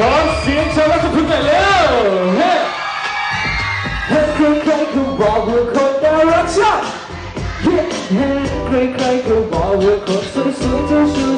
ร้อเสียงเชิญราชพฤกษ์หน่อยเร็วเฮ้เห็นใครก็บอกว่าคนน่ารักชอบเห็นใครๆก็บอกว่าคนสวยๆเจ้าชู้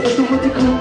แต่ตัวที่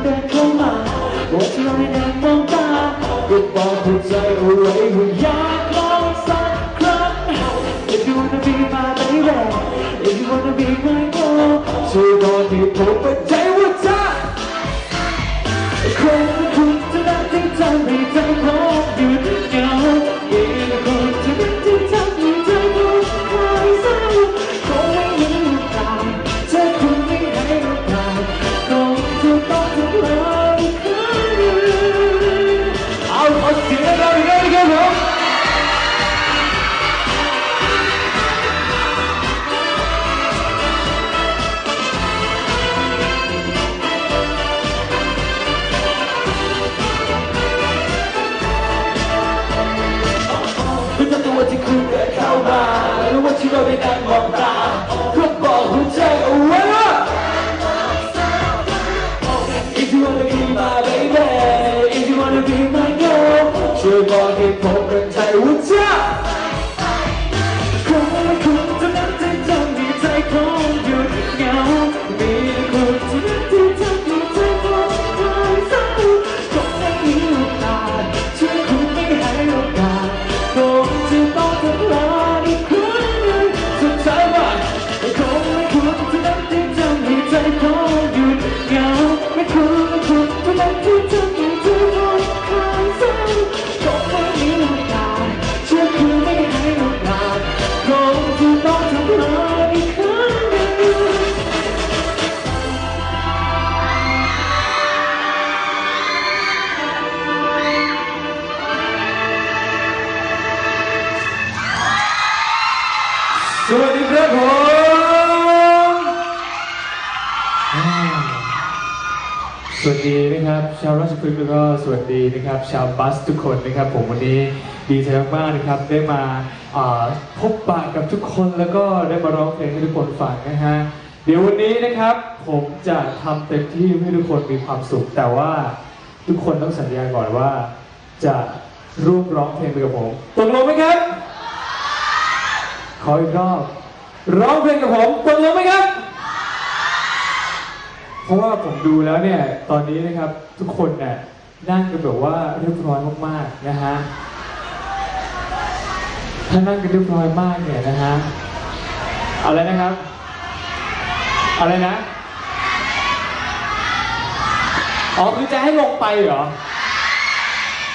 หรือว่าที่เราได้นั่งมองตาก็บอกหัวใจเอาไว้ว่า If you wanna be my baby If you wanna be my girl ช่วยบอ ผมอ่าสวัสดีนะครับชาวราชพฤกษ์แล้วก็สวัสดีนะครับ ชาวบัสทุกคนนะครับ ผมวันนี้ดีใจมากๆนะครับได้มาอ่าพบปะกับทุกคนแล้วก็ได้มาร้องเพลงให้ทุกคนฟังนะฮะเดี๋ยววันนี้นะครับ ผมจะทำเต็มที่ให้ทุกคนมีความสุข แต่ว่าทุกคนต้องสัญญาก่อนว่า จะร่วมร้องเพลงไปกับผมตกลงไหมครับขออีกรอบ ร้องเพลงกับผมตกลงไหมครับ เพราะว่าผมดูแล้วเนี่ยตอนนี้นะครับทุกคนเนี่ยนั่งกันแบบว่าเรียบร้อยมากๆนะฮะถ้านั่งกันเรียบร้อยมากเนี่ยนะฮะอะไรนะครับ อะไรนะอ๋อคือจะให้ลงไปเหรอ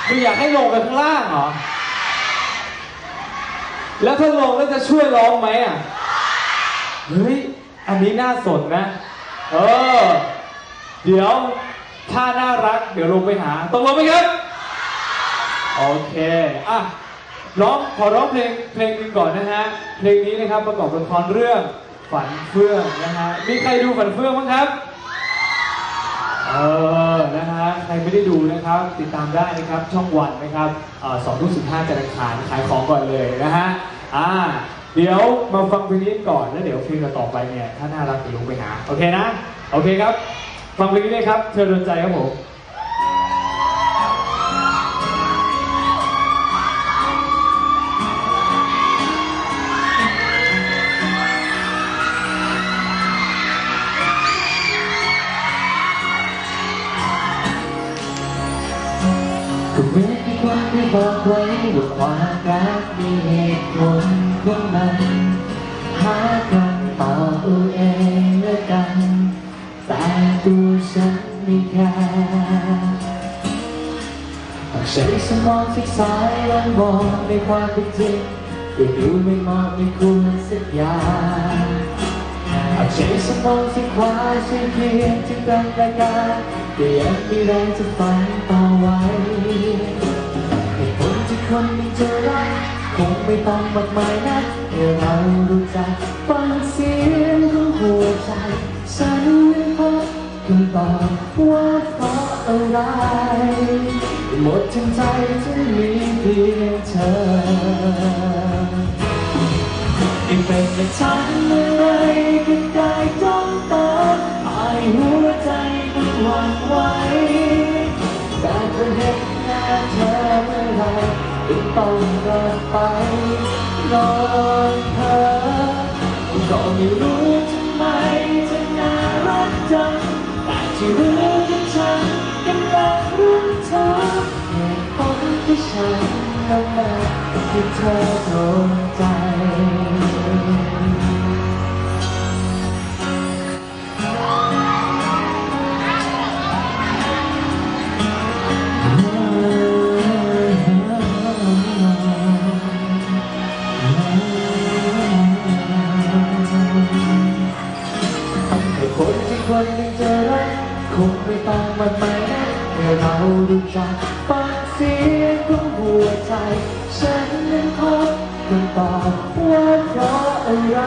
คืออยากให้ลงไปข้างล่างเหรอ แล้วถ้าลงแล้วจะช่วยร้องไหมอะ เฮ้ย อันนี้น่าสนนะ เออ เดี๋ยว ถ้าน่ารัก เดี๋ยวลงไปหาตกลงไหมครับ โอเค อะ ร้องขอร้องเพลงเพลงหนึงก่อนนะฮะ เพลงนี้นะครับประกอบละครเรื่องฝันเฟื่องนะฮะ มีใครดูฝันเฟื่องบ้างครับ เออ นะฮะ ใครไม่ได้ดูนะครับ ติดตามได้นะครับ ช่องวันนะครับสองทุ่มสิบห้าจันทร์อังคารขายของก่อนเลยนะฮะ อ่า เดี๋ยวมาฟังเพลงนี้ก่อนแล้วเดี๋ยวเพลงต่อไปเนี่ยถ้าน่ารักเดี๋ยวลงไปหาโอเคนะโอเคครับ ฟังเพลงนี้เลยครับ เธอโดนใจครับผมก็เหมือนที่คนได้บอกไว้ว่าความรักมีเหตุผล ของมัน หาคำตอบเอเองแล้วกัน แต่ตัวฉันไม่แคร์ใช้สมองศึกษาลองมองในความเป็นจริงก็ดูไม่เหมาะไม่ควรสักอย่างอาใช้สมองสิขวาใช้เพียงจินตนาการแต่ยังมีแรงจะฝันต่อไว้เหตุผลที่คนมีจะรัก คงไม่ต้องมากมายนักเมื่อเรารู้จักฟังเสียงของหัวใจฉันยังพบคำตอบว่าเพราะอะไร หมดทั้งใจจะมีเพียงเธอไม่เป็นแต่ฉันอะไรก็ได้จ้องตาอายหัวใจมันหวั่นไหวแต่เธอเห็นหน้าเธอเมื่อไรก็ต้องกลับ ไปนอนเธอก็ไม่รู้ทำไมจะน่ารักจังแต่ที่รู้ว่ฉันกำลังรู้เธอเหตุผลที่ฉันทำมาที่เธอโดนใจ เรารู้จักฟังเสียงของหัวใจ ฉันนั้นพบคำตอบว่าเพราะอะไร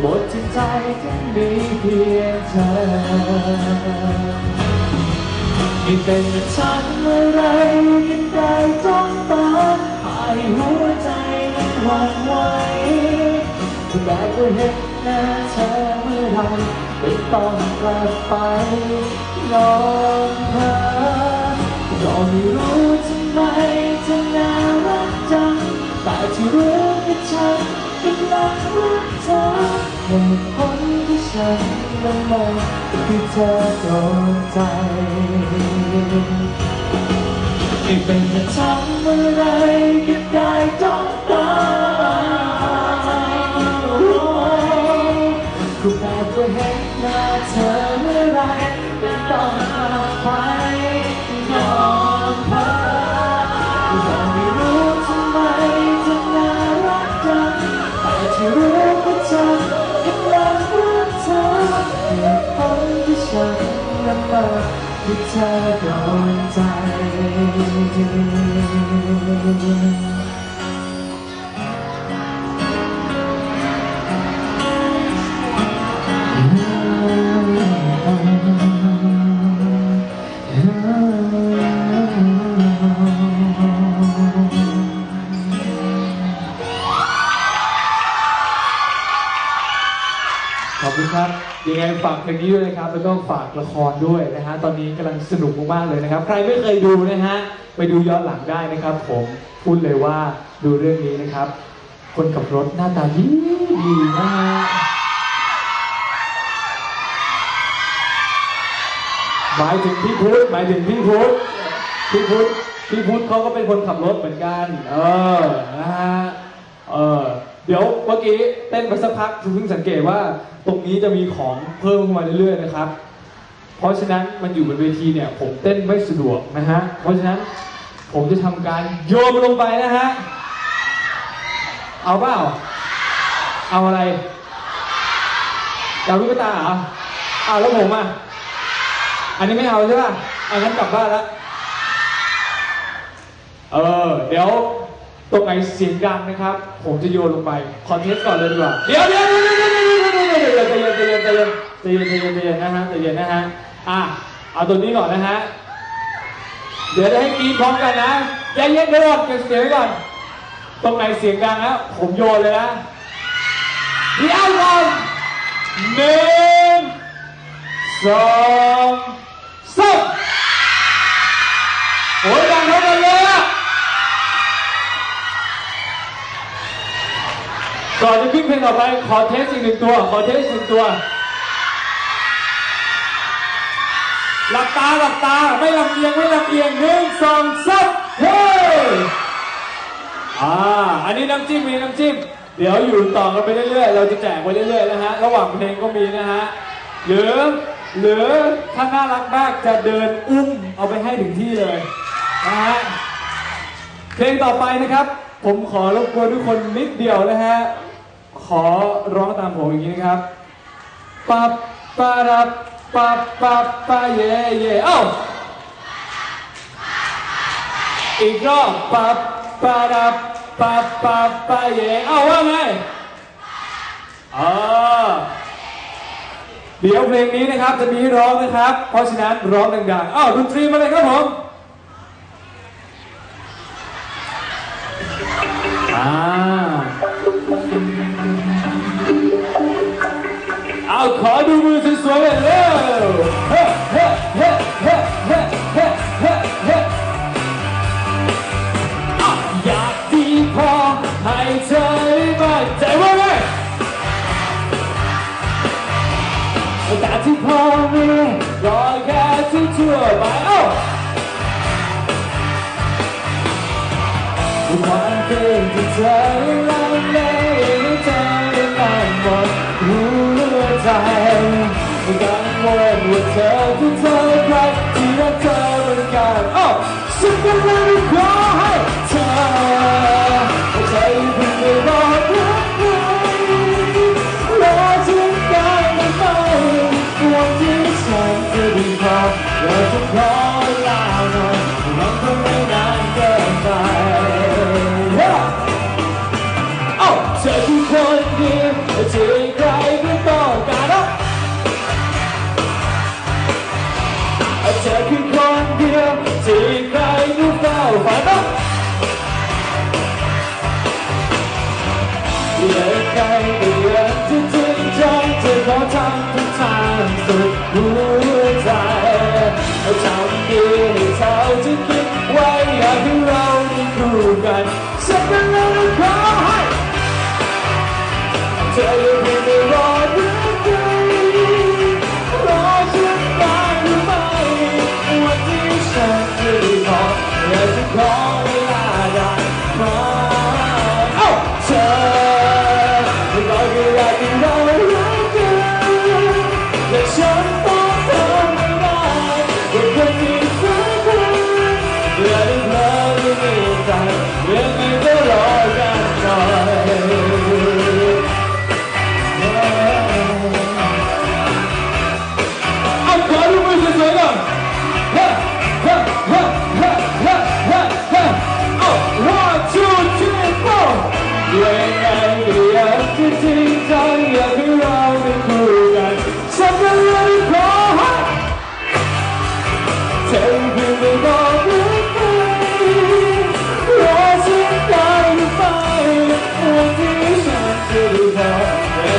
หมดจิตใจที่มีเพียงเธอไม่เป็นฉันเมื่อไรกันได้จ้องตาหายหัวใจมันหวั่นไหวแต่ก็เห็นหน้าเธอเมื่อไร ไม่ต้องกลับไปนอนเธอก็ไม่รู้ทำไมจะน่ารักจัง แต่ที่รู้คือฉันกำลังรักเธอเหตุผลที่ฉันละเมอคือเธอโดนใจไม่เป็นแต่ทำเมื่อไรก็ได้จ้อง ฉันละเมอที่เธอโดนใจ ขอบคุณครับ ยังไงฝากเพลงนี้ด้วยนะครับ แล้วก็ฝากละครด้วยนะฮะ ตอนนี้กำลังสนุกมากๆเลยนะครับ ใครไม่เคยดูนะฮะ ไปดูย้อนหลังได้นะครับ ผม พูดเลยว่าดูเรื่องนี้นะครับ คนขับรถหน้าตาดีดีนะฮะหมายถึงพี่พุทธหมายถึงพี่พุทธพี่พุทธพี่พุทธเขาก็เป็นคนขับรถเหมือนกัน เออ นะฮะ เออ เดี๋ยวเมื่อกี้เต้นไปสักพักเพิ่งสังเกตว่าตรงนี้จะมีของเพิ่มขึ้นมาเรื่อยๆนะครับ เพราะฉะนั้นมันอยู่บนเวทีเนี่ย ผมเต้นไม่สะดวกนะฮะ เพราะฉะนั้นผมจะทำการโยนมันลงไปนะฮะ เอาเปล่า เอาอะไรเอาลูกตาเหรอเอาแล้วผมอะ อันนี้ไม่เอาใช่ป่ะอันนั้นกลับบ้านแล้ว เออ เดี๋ยว ตรงไหนเสียงดังนะครับ ผมจะโยนลงไป คอนเทสต์ก่อนเลยดีกว่า เดี๋ยวเดี๋ยวเดี๋ยวเดี๋ยวเดี๋ยวเดี๋ยวเดี๋ยวเดี๋ยวใจเย็นใจเย็นใจเย็นใจเย็นใจเย็นใจเย็นนะฮะใจเย็นนะฮะอะเอาตัวนี้ก่อนนะฮะเดี๋ยวจะให้กรีดพร้อมกันนะใจเย็นเดี๋ยวก่อนเก็บเสียงไว้ก่อนตรงไหนเสียงดังนะผมโยนเลยนะเดี๋ยวก่อนหนึ่งสองสาม ก่อนจะขึ้นเพลงต่อไปขอเทสอีกหนึ่งตัว ขอเทสอีกหนึ่งตัว หลับตาหลับตาไม่ลำเอียงไม่ลำเอียงหนึ่งสองสามเฮ้ยอ่าอันนี้น้ำจิ้มมีน้ำจิ้ม เดี๋ยวอยู่ต่อกันไปเรื่อยๆ เราจะแจกไปเรื่อยๆนะฮะ ระหว่างเพลงก็มีนะฮะ หรือ หรือถ้าน่ารักมากจะเดินอุ้มเอาไปให้ถึงที่เลยนะฮะ เพลงต่อไปนะครับ ผมขอรบกวนทุกคนนิดเดียวนะฮะ ขอร้องตามผมอย่างนี้นะครับปั๊บปะรับปั๊บปั๊บปะเย่เย่เอ้าอีกรอบปั๊บปะรับปั๊บปั๊บปะเย่เอ้าว่าไงอ่าเดี๋ยวเพลงนี้นะครับจะมีให้ร้องนะครับ เพราะฉะนั้นร้องดังๆอ้าวดนตรีมาเลยครับผมอ่า Ricardo Ruiz is throwing low. Yacht deep Y'all. One thing to tell you. เธอที่เธอใครที่รักเธอเหมือนกันโอ้ฉันก็เลยขอให้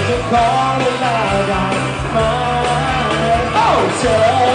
to call it out on my altar.